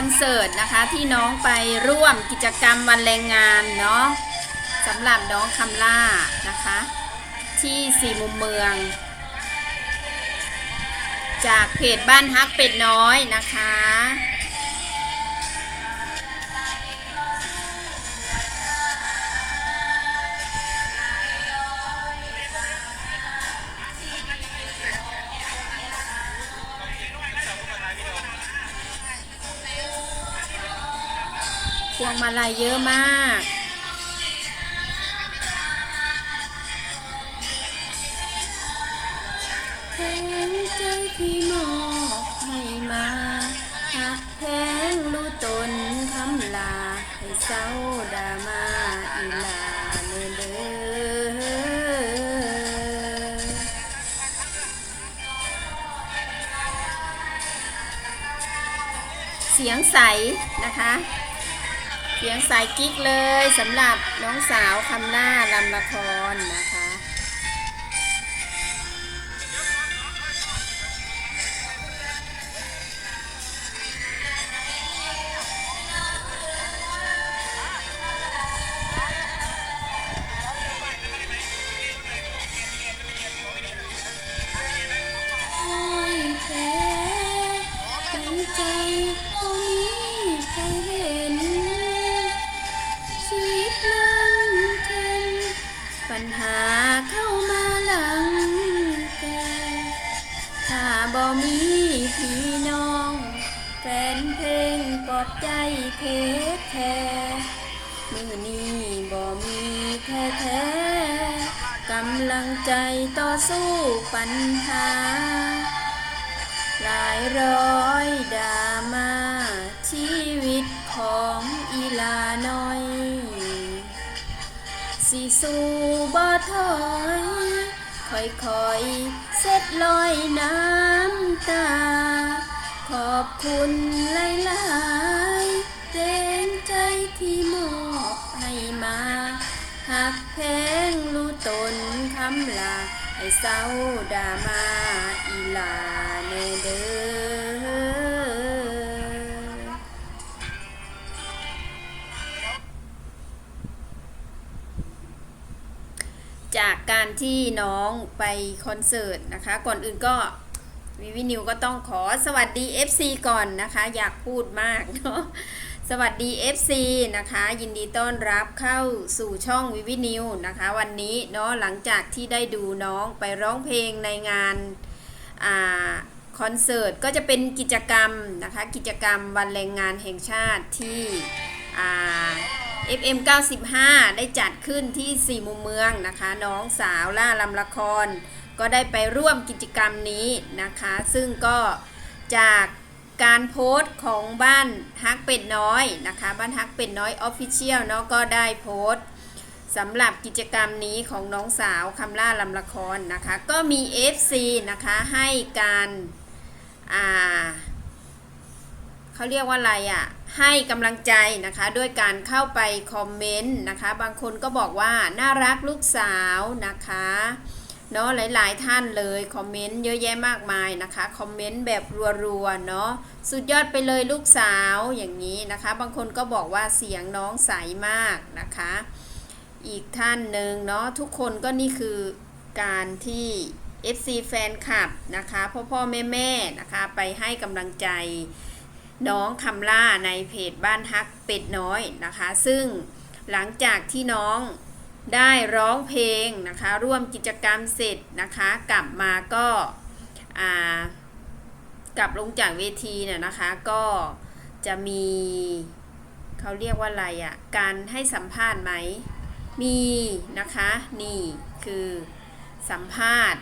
คอนเสิร์ตนะคะที่น้องไปร่วมกิจกรรมวันแรงงานเนาะสำหรับน้องคำล่านะคะ ที่สี่มุมเมือง จากเพจบ้านฮักเป็ดน้อยนะคะ วงมาลัยเยอะมากแพงใจที่มอบให้มาหักแพงรู้ตนคำลา ให้เศร้าดามาอีลาเนเดอเสียงใสนะคะ สียงสายกิ๊กเลยสำหรับน้องสาวคำล่าลำละครนะคะ ใจใจบ่มีใครเห็น มีพี่น้อง แฟนเพลงปลอบใจเทคแท้มือนี้บ่มีแท้แท้กำลังใจต่อสู้ปัญหา หลายร้อยดรามาชีวิตของอีลาน้อย สิสู้บ่ถอย ค่อยๆ เสร็จลอยน้ำตา ขอบคุณหลายๆแรงใจที่มอบให้มาหักแพงรู้ตนคำลา ให้เศร้าดามาอีลา จากการที่น้องไปคอนเสิร์ตนะคะ ก่อนอื่นก็วิวินิวก็ต้องขอสวัสดี FC ก่อนนะคะ อยากพูดมากเนาะสวัสดี FC นะคะ ยินดีต้อนรับเข้าสู่ช่องวิวินิวนะคะ วันนี้เนาะหลังจากที่ได้ดูน้องไปร้องเพลงในงานอ่าคอนเสิร์ตก็จะเป็นกิจกรรมนะคะ กิจกรรมวันแรงงานแห่งชาติที่อ่า FM 95 ได้จัดขึ้นที่ 4 มุมเมืองนะคะ น้องสาวล่าลำละคร ก็ได้ไปร่วมกิจกรรมนี้นะคะ ซึ่งก็จากการโพสต์ของบ้านฮักเป็ดน้อยนะคะ บ้านฮักเป็ดน้อยออฟฟิเชียลเนาะก็ได้โพสต์สำหรับกิจกรรมนี้ของน้องสาวคำล่าลำละครนะคะ ก็มี FC นะคะให้การ อ่าเขาเรียกว่าอะไรอะ่ะ ให้กำลังใจนะคะด้วยการเข้าไปคอมเมนต์นะคะบางคนก็บอกว่าน่ารักลูกสาวนะคะเนาะหลาย ๆ ท่านเลยคอมเมนต์เยอะแยะมากมายนะคะคอมเมนต์แบบรัวๆเนาะสุดยอดไปเลยลูกสาวอย่างนี้นะคะ บางคนก็บอกว่าเสียงน้องใสมากนะคะ อีกท่านหนึ่งเนาะทุกคนก็นี่คือการที่ FC แฟนคลับนะคะพ่อพ่อแม่แม่ๆนะคะไปให้กำลังใจ น้องคำล่าในเพจบ้านฮักเป็ดน้อยนะคะ ซึ่งหลังจากที่น้องได้ร้องเพลงนะคะ ร่วมกิจกรรมเสร็จนะคะ กลับมาก็กลับลงจากเวทีเนี่ยนะคะ ก็จะมีเขาเรียกว่าอะไรอะ่ะการให้สัมภาษณ์ไหมมีนะคะ นี่คือสัมภาษณ์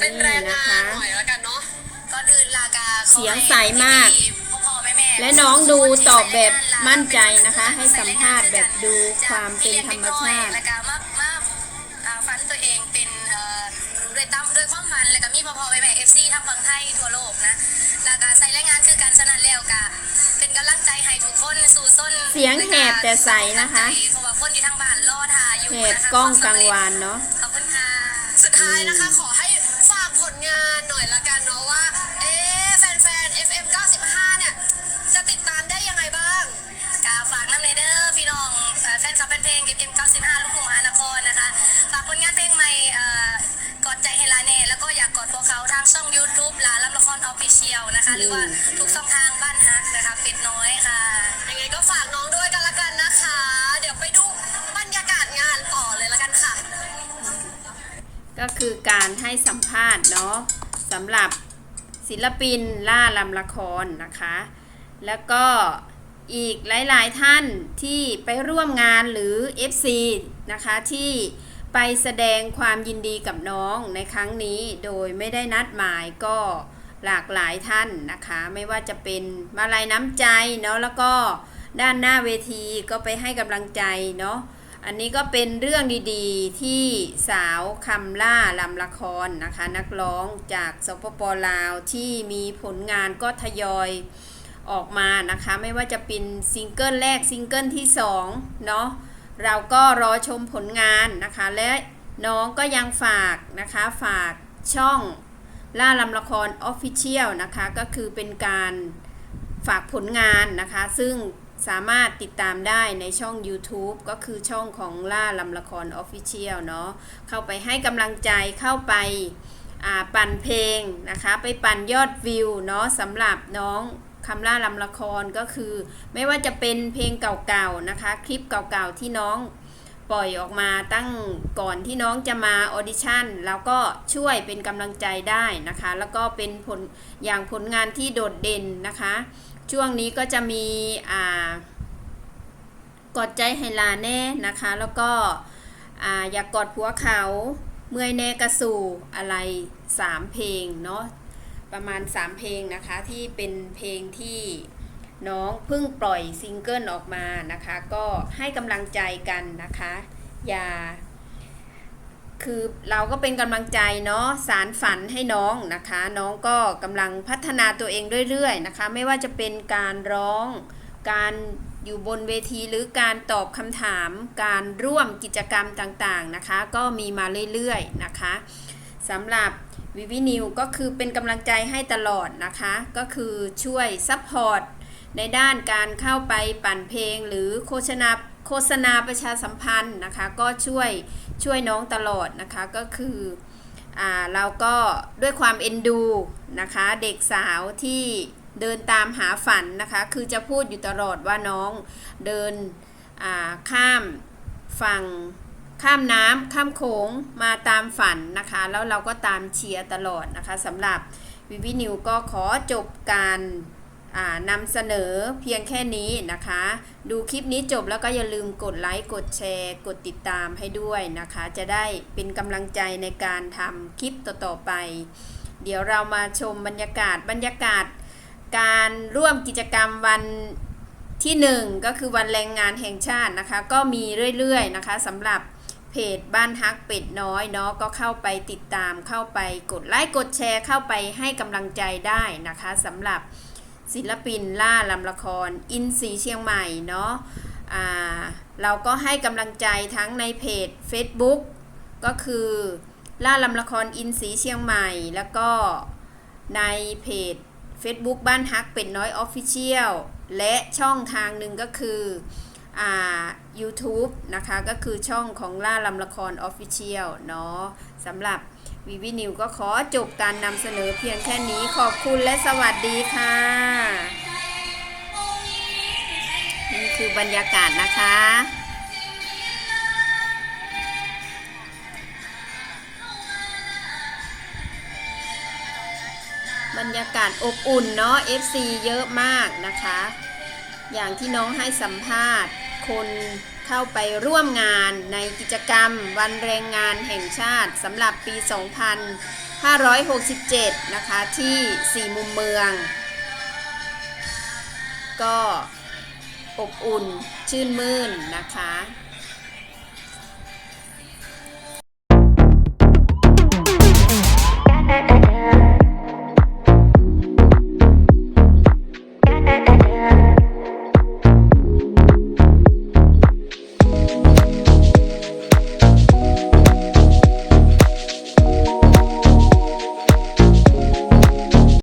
เป็นแรงนะงาคะนหน่อยแล้วกันเนาะก่อนอื่นลากาขอเสียงให้ใสมากพี่ๆพ่อๆแม่ๆและน้องดูตอบแบบมั่นใจนะคะ ให้สัมภาษณ์แบบดูความเป็นธรรมชาติ แล้วก็มากมากอ่าฟันตัวเองเป็นเอ่อด้วยตั้มด้วยความฟันแล้วก็มีพ่อๆแม่ๆเอฟซีทั้งฝั่งไทยทั่วโลกนะแล้วก็ใส่แรงงานคือการชนะแล้วกะเป็นกำลังใจให้ทุกคนสู่ส้นเสียงแหบแต่ใสนะคะ เพราะว่าคนที่ทางบ้านรอทาอยู่แหบนะคะกล้องกลางวานเนาะ ขอบคุณค่ะ สุดท้ายนะคะขอให้ อยละกันเนาะว่า เอ๊ะแฟนๆ FM 95 เนี่ย จะติดตามได้ยังไงบ้าง กาฝากน้ำเลเดอร์พี่น้องแฟนคลับแฟนเพลง FM 95 ลูกหงมหานครนะคะ ฝากผลงานเพลงใหม่กอดใจเฮลาเน่ แล้วก็อยากกอดพวกเขาทางช่อง YouTube ลาลำละครออฟฟิเชียลนะคะ หรือว่าทุกช่องทางบ้านฮักนะคะเป็ดน้อยค่ะ ยังไงก็ฝากน้องด้วยกันละกันนะคะ เดี๋ยวไปดูบรรยากาศงานต่อเลยละกันค่ะ ก็คือการให้สัมภาษณ์เนาะ สำหรับศิลปินล่าลำละครนะคะ แล้วก็อีกหลาย ๆ ท่านที่ไปร่วมงานหรือ FC นะคะที่ไปแสดงความยินดีกับน้องในครั้งนี้โดยไม่ได้นัดหมายก็หลากหลายท่านนะคะ ไม่ว่าจะเป็นมาลัยน้ำใจเนาะแล้วก็ด้านหน้าเวทีก็ไปให้กำลังใจเนาะ อันนี้ก็เป็นเรื่องดีๆ ที่สาวคำล่าลำละครนะคะ นักร้องจากสปปลาวที่มีผลงานก็ทยอยออกมานะคะ ไม่ว่าจะเป็นซิงเกิลแรกซิงเกิลที่2เนาะเราก็รอชมผลงานนะคะ และน้องก็ยังฝากนะคะ ฝากช่องล่าลำละคร Official นะคะ ก็คือเป็นการฝากผลงานนะคะ ซึ่ง สามารถติดตามได้ในช่อง YouTube ก็คือช่องของล่าลำละคร Official เนาะเข้าไปให้กำลังใจเข้าไปาปั่นเพลงนะคะ ไปปั่นยอดวิวเนาะสำหรับน้องคำล่าลำละครก็คือ ไม่ว่าจะเป็นเพลงเก่าๆนะคะ คลิปเก่าๆที่น้องปล่อยออกมาตั้งก่อนที่น้องจะมาออดิชั่นแล้วก็ช่วยเป็นกำลังใจได้นะคะ แล้วก็เป็นผลอย่างผลงานที่โดดเด่นนะคะ ช่วงนี้ก็จะมีอ่ากอดใจให้ลาแน่นะคะ แล้วก็อ่าอยากกอดผัวเขาเมื่อยแน่กระสู่อะไรสามเพลงเนาะประมาณ3เพลงนะคะที่เป็นเพลงที่น้องเพิ่งปล่อยซิงเกิลออกมานะคะ ก็ให้กำลังใจกันนะคะ อย่า คือเราก็เป็นกำลังใจเนาะสารฝันให้น้องนะคะ น้องก็กำลังพัฒนาตัวเองเรื่อยๆนะคะ ไม่ว่าจะเป็นการร้อง การอยู่บนเวทีหรือการตอบคำถาม การร่วมกิจกรรมต่างๆนะคะ ก็มีมาเรื่อยๆนะคะสำหรับวิวินิวก็คือเป็นกำลังใจให้ตลอดนะคะ ก็คือช่วยซัพพอร์ต ในด้านการเข้าไปปั่นเพลงหรือโฆษณาโฆษณาประชาสัมพันธ์นะคะ ก็ช่วยช่วยน้องตลอดนะคะก็คืออ่าเราก็ด้วยความเอ็นดูนะคะเด็กสาวที่เดินตามหาฝันนะคะ คือจะพูดอยู่ตลอดว่าน้องเดินอ่าข้ามฝั่งข้ามน้ำข้ามโขงมาตามฝันนะคะ แล้วเราก็ตามเชียร์ตลอดนะคะสำหรับวิวินิวก็ขอจบการ นำเสนอเพียงแค่นี้นะคะ ดูคลิปนี้จบแล้วก็อย่าลืมกดไลค์กดแชร์ กดติดตามให้ด้วยนะคะ จะได้เป็นกำลังใจในการทำคลิปต่อๆไป เดี๋ยวเรามาชมบรรยากาศบรรยากาศ การร่วมกิจกรรมวันที่หนึ่งก็คือวันแรงงานแห่งชาตินะคะ ก็มีเรื่อยๆนะคะสำหรับเพจบ้านฮักเป็ดน้อยเนาะก็เข้าไปติดตามเข้าไปกดไลค์กดแชร์เข้าไปให้กำลังใจได้นะคะสำหรับ ศิลปินล่าลำละคร อินสีเชียงใหม่เนาะอ่าเราก็ให้กำลังใจทั้งในเพจ Facebook ก็คือล่าลำละครอินสีเชียงใหม่ แล้วก็ในเพจ Facebook บ้านฮักเป็ดน้อยออฟฟิเชียลและช่องทางหนึ่งก็คืออ่า YouTube นะคะ ก็คือช่องของล่าลำละครออฟฟิเชียลเนาะสำหรับ วีวีนิวก็ขอจบการนำเสนอเพียงแค่นี้ขอบคุณและสวัสดีค่ะ นี่คือบรรยากาศนะคะบรรยากาศอบอุ่นเนาะ FC เยอะมากนะคะ อย่างที่น้องให้สัมภาษณ์คน เข้าไปร่วมงานในกิจกรรม วันแรงงานแห่งชาติสำหรับปี 2567 นะคะ ที่สี่มุมเมือง ก็อบอุ่นชื่นมื่นนะคะ